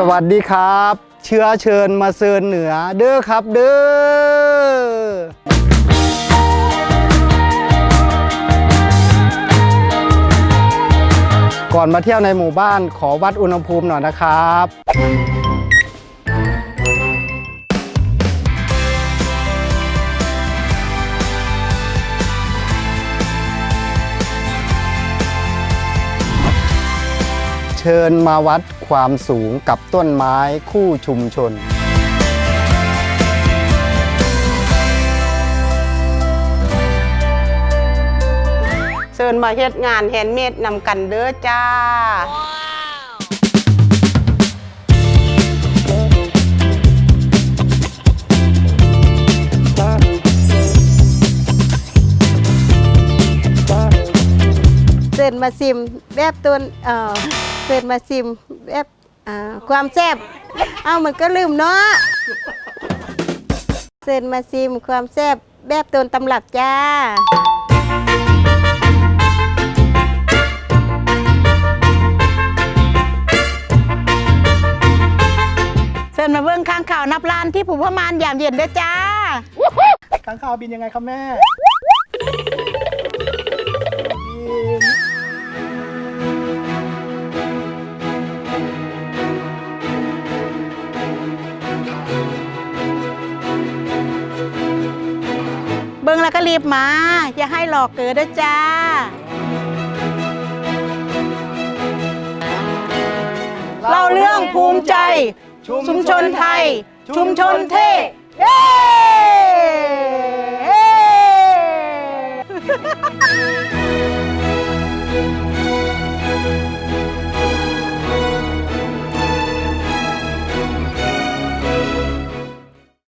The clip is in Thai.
สวัสดีครับ เชื้อเชิญมาเซินเหนือเด้อครับเด้อก่อนมาเที่ยวในหมู่บ้านขอวัดอุณหภูมิหน่อยนะครับ ชิญมาวัดความสูงกับต้นไม้คู่ชุมชน เชิญมาเฮ็ดงานแฮนด์เมดนำกันเด้อจ้าเสินมาซิมแบบตัวเอ่อ เสิร์นมาซิมแบบอ่าความแซ่บเอ้ามันก็ลืมเนาะเสิร์นมาซิมความแซ่บแบบต้นตำรับจ้าเชิญมาเบิ่งข้างข่าวนับล้านที่ผู้พมานยามเย็นเด้อจ้าค้างคาวบินยังไงครับแม่ บิ้งแล้วก็รีบมา อย่าให้หลอกเกิดด้อจ้า เล่าเรื่องภูมิใจ ชุมชนไทย ชุมชนเท่เย้